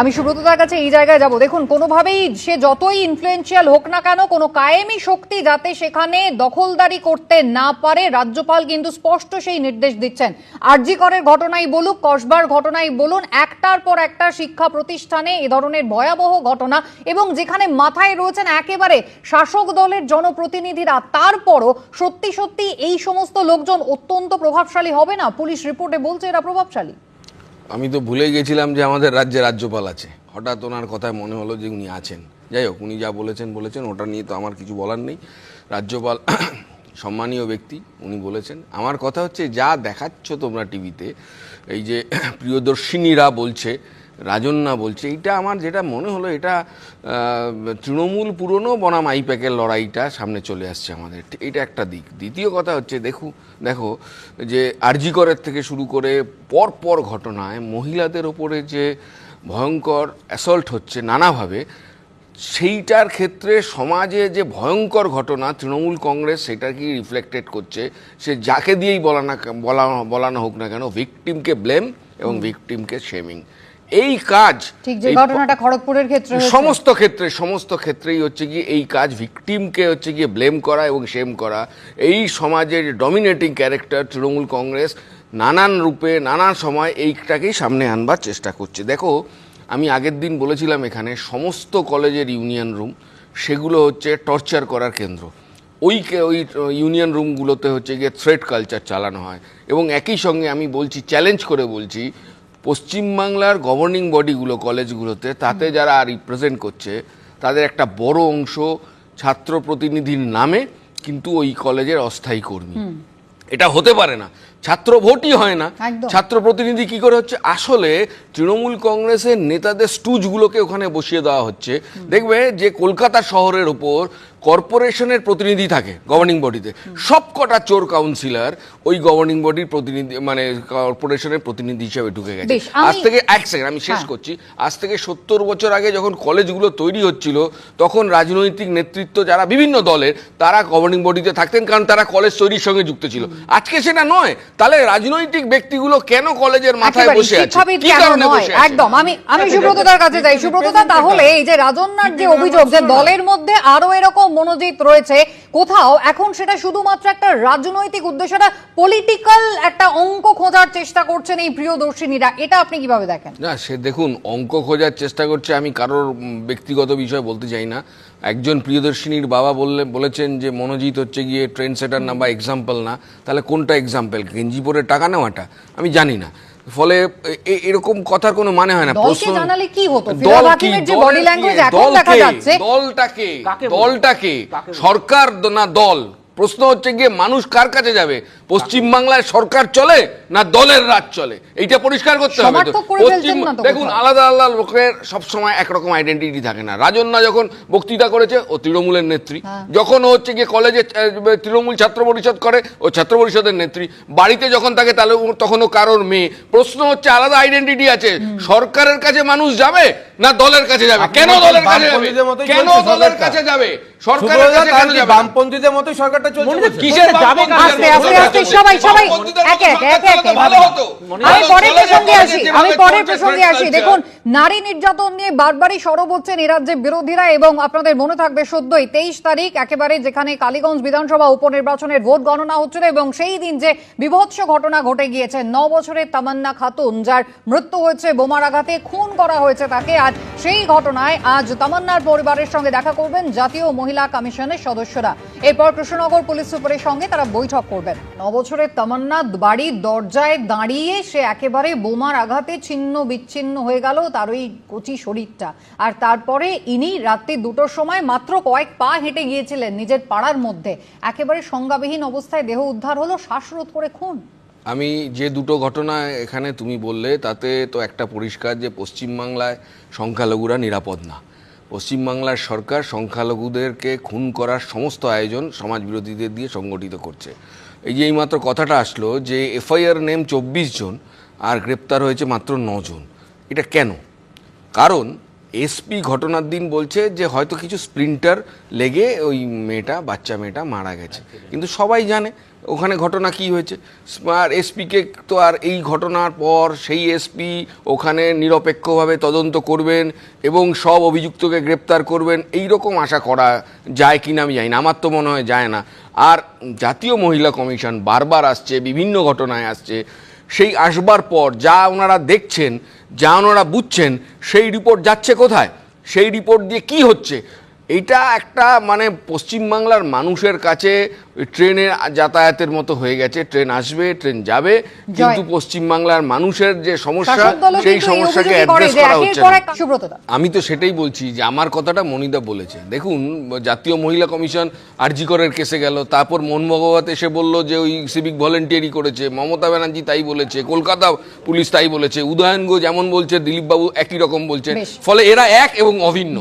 আমি সুব্রতদার কাছে এই জায়গায় যাব। দেখুন, কোনোভাবেই সে যতই ইনফ্লুয়েন্সিয়াল হোক না কেন, কোনো কায়েমি শক্তি যাতে সেখানে দখলদারি করতে না পারে, রাজ্যপাল কিন্তু স্পষ্ট সেই নির্দেশ দিচ্ছেন। আরজি করের ঘটনাই বলুক, কসবার ঘটনাই বলুন, একটার পর একটা শিক্ষা প্রতিষ্ঠানে এ ধরনের ভয়াবহ ঘটনা এবং যেখানে মাথায় রয়েছেন একেবারে শাসক দলের জনপ্রতিনিধিরা, তারপরও সত্যি সত্যি এই সমস্ত লোকজন অত্যন্ত প্রভাবশালী হবে না? পুলিশ রিপোর্টে বলছে এরা প্রভাবশালী। আমি তো ভুলে গেছিলাম যে আমাদের রাজ্যে রাজ্যপাল আছে। হঠাৎ ওনার কথায় মনে হলো যে উনি আছেন। যাই হোক, উনি যা বলেছেন বলেছেন, ওটা নিয়ে তো আমার কিছু বলার নেই। রাজ্যপাল সম্মানীয় ব্যক্তি, উনি বলেছেন, আমার কথা হচ্ছে, যা দেখাচ্ছ তোমরা টিভিতে, এই যে প্রিয়দর্শিনীরা বলছে রাজন্যা বলছে এইটা আমার যেটা মনে হলো এটা তৃণমূল পুরনো বনাম আইপ্যাকের লড়াইটা সামনে চলে আসছে আমাদের। এটা একটা দিক। দ্বিতীয় কথা হচ্ছে দেখো দেখো যে আরজি করের থেকে শুরু করে পর পর ঘটনায় মহিলাদের ওপরে যে ভয়ঙ্কর অ্যাসল্ট হচ্ছে নানাভাবে সেইটার ক্ষেত্রে সমাজে যে ভয়ঙ্কর ঘটনা তৃণমূল কংগ্রেস সেটা কি রিফ্লেক্টেড করছে সে যাকে দিয়েই বলা না বলা বলানো হোক না কেন ভিকটিমকে ব্লেম এবং ভিকটিমকে শেমিং এই কাজ ঠিক যে ঘটনাটা খড়গপুরের ক্ষেত্রে সমস্ত ক্ষেত্রে সমস্ত ক্ষেত্রেই হচ্ছে গিয়ে এই কাজ ভিকটিমকে হচ্ছে গিয়ে ব্লেম করা এবং শেম করা। এই সমাজের ডমিনেটিং ক্যারেক্টার তৃণমূল কংগ্রেস নানান রূপে নানান সময় এইটাকেই সামনে আনবার চেষ্টা করছে। দেখো আমি আগের দিন বলেছিলাম এখানে সমস্ত কলেজের ইউনিয়ন রুম সেগুলো হচ্ছে টর্চার করার কেন্দ্র। ওই ওই ইউনিয়ন রুমগুলোতে হচ্ছে গিয়ে থ্রেড কালচার চালানো হয়। এবং একই সঙ্গে আমি বলছি চ্যালেঞ্জ করে বলছি পশ্চিমবাংলার গভর্নিং বডিগুলো কলেজগুলোতে তাতে যারা রিপ্রেজেন্ট করছে তাদের একটা বড় অংশ ছাত্র প্রতিনিধির নামে কিন্তু ওই কলেজের অস্থায়ী কর্মী। এটা হতে পারে না। ছাত্র ভোটই হয় না। ছাত্র প্রতিনিধি কি করে হচ্ছে? আসলে তৃণমূল কংগ্রেসের নেতাদের স্টুজগুলোকে ওখানে বসিয়ে দেওয়া হচ্ছে। দেখবে যে কলকাতা শহরের ওপর কর্পোরেশনের প্রতিনিধি থাকে গভর্নিং বডিতে সব কটা চোর কাউন্সিলর ওই গভর্নিং বডির প্রতিনিধি মানে কর্পোরেশনের প্রতিনিধি হিসেবে ঢুকে গেছে। আজ থেকে এক সেকেন্ড আমি শেষ হ্যাঁ। করছি। আজ থেকে সত্তর বছর আগে যখন কলেজগুলো তৈরি হচ্ছিল তখন রাজনৈতিক নেতৃত্ব যারা বিভিন্ন দলের তারা গভর্নিং বডিতে থাকতেন কারণ তারা কলেজ তৈরির সঙ্গে যুক্ত ছিল। আজকে সেটা নয়। তাহলে রাজনৈতিক ব্যক্তিগুলো কেন কলেজের মাথায় বসে আছে? কি কারণে বসে একদম আমি আমি সুব্রতদার কাছে যাই। সুব্রতদা তাহলে এই যে রাজন্যার যে অভিযোগ যে দলের মধ্যে আরও এরকম মনোজিৎ রয়েছে। কোথাও এখন সেটা শুধুমাত্র একটা রাজনৈতিক উদ্দেশ্য একটা পলিটিক্যাল একটা অঙ্ক খোঁজার চেষ্টা করছেন এই প্রিয়দর্শিনীরা। এটা আপনি কীভাবে দেখেন? না সে দেখুন অঙ্ক খোঁজার চেষ্টা করছে আমি কারোর ব্যক্তিগত বিষয় বলতে চাই না। একজন প্রিয়দর্শিনীর বাবা বললে বলেছেন যে মনোজিৎ হচ্ছে গিয়ে ট্রেন সেটার না বা এক্সাম্পল না। তাহলে কোনটা এক্সাম্পল গেঞ্জি পরে টাকা নেওয়াটা? আমি জানি না। ফলে এরকম কথার কোনো মানে হয় না দলকে প্রশ্ন- জানালে কি হতো? দল হাকিমের যে বডি ল্যাঙ্গুয়েজ এখন দেখা যাচ্ছে। দলটাকে দলটাকে সরকার না দল প্রশ্ন হচ্ছে গিয়ে মানুষ কার কাছে যাবে? পশ্চিম বাংলায় সরকার চলে না দলের রাজ চলে? এইটা পরিষ্কার করতে হবে পশ্চিম দেখুন আলাদা আলাদা লোকের সবসময় একরকম আইডেন্টিটি থাকে না। রাজন্যা যখন বক্তৃতা করেছে ও তৃণমূলের নেত্রী। হ্যাঁ। যখন ও হচ্ছে গিয়ে কলেজে তৃণমূল ছাত্র পরিষদ করে ও ছাত্র পরিষদের নেত্রী। বাড়িতে যখন থাকে তাহলে ও- তখন ও কারোর মেয়ে। প্রশ্ন হচ্ছে আলাদা আইডেন্টিটি আছে। সরকারের কাছে মানুষ যাবে না দলের কাছে যাবে? কেন দলের কাছে যাবে? কেন দলের কাছে যাবে? বামপন্থীদের সরকারটা চলছে কিসের? আস্তে আস্তে আস্তে সবাই সবাই একে একে একে পরের প্রসঙ্গে আসি আমি পরের প্রসঙ্গে আসি। দেখুন নারী নির্যাতন নিয়ে বারবারই সরব হচ্ছেন এ বিরোধীরা এবং আপনাদের মনে থাকবে সদ্যই তেইশ তারিখ একেবারে যেখানে কালীগঞ্জ বিধানসভা উপনির্বাচনের ভোট গণনা হচ্ছিল এবং সেই দিন যে বিভৎস ঘটনা ঘটে গিয়েছে, ন বছরের তামান্না খাতুন যার মৃত্যু হয়েছে বোমার আঘাতে খুন করা হয়েছে তাকে আজ সেই ঘটনায় আজ তামান্নার পরিবারের সঙ্গে দেখা করবেন জাতীয় মহিলা কমিশনের সদস্যরা। এরপর কৃষ্ণনগর পুলিশ সুপারের সঙ্গে তারা বৈঠক করবেন। ন বছরের তামান্না, বাড়ির দরজায় দাঁড়িয়ে সে একেবারে বোমার আঘাতে ছিন্ন বিচ্ছিন্ন হয়ে গেল তার ওই কচি শরীরটা। আর তারপরে ইনি রাত্রি দুটোর সময় মাত্র কয়েক পা হেঁটে গিয়েছিলেন নিজের পাড়ার মধ্যে। একেবারে সংজ্ঞাবিহীন অবস্থায় দেহ উদ্ধার হলো শ্বাসরোধ করে খুন। আমি যে দুটো ঘটনা এখানে তুমি বললে, তাতে তো একটা পরিষ্কার যে পশ্চিমবাংলায় সংখ্যালঘুরা নিরাপদ না। পশ্চিমবাংলার সরকার সংখ্যালঘুদেরকে খুন করার সমস্ত আয়োজন সমাজ বিরোধীদের দিয়ে সংগঠিত করছে। এই যে এইমাত্র কথাটা আসলো যে এফআইআর নেম চব্বিশ জন, আর গ্রেপ্তার হয়েছে মাত্র জন এটা কেন? কারণ এসপি ঘটনার দিন বলছে যে হয়তো কিছু স্প্রিন্টার লেগে ওই মেয়েটা, বাচ্চা মেয়েটা মারা গেছে। কিন্তু সবাই জানে ওখানে ঘটনা কি হয়েছে। আর এসপিকে তো আর এই ঘটনার পর সেই এসপি ওখানে নিরপেক্ষভাবে তদন্ত করবেন এবং সব অভিযুক্তকে গ্রেপ্তার করবেন। এই রকম আশা করা যায় কিনা আমি জানি না। আমার তো মনে হয় যায় না। আর জাতীয় মহিলা কমিশন বারবার আসছে, বিভিন্ন ঘটনায় আসছে। সেই আসবার পর যা ওনারা দেখছেন যা ওনারা বুঝছেন সেই রিপোর্ট যাচ্ছে কোথায়? সেই রিপোর্ট দিয়ে কি হচ্ছে? এইটা একটা মানে পশ্চিমবাংলার মানুষের কাছে ট্রেনের যাতায়াতের মতো হয়ে গেছে ট্রেন আসবে ট্রেন যাবে কিন্তু পশ্চিমবাংলার মানুষের যে সমস্যা সেই সমস্যাকে অ্যাড্রেস করা হচ্ছে আমি তো সেটাই বলছি যে আমার কথাটা মনিদা বলেছে। দেখুন জাতীয় মহিলা কমিশন আরজিকরের কেসে গেল তারপর মোহন ভগবত এসে বলল যে ওই সিভিক ভলেন্টিয়ারি করেছে মমতা ব্যানার্জি তাই বলেছে কলকাতা পুলিশ তাই বলেছে উদয়ন ঘোষ যেমন বলছে দিলীপবাবু একই রকম বলছেন। বেশ। ফলে এরা এক এবং অভিন্ন।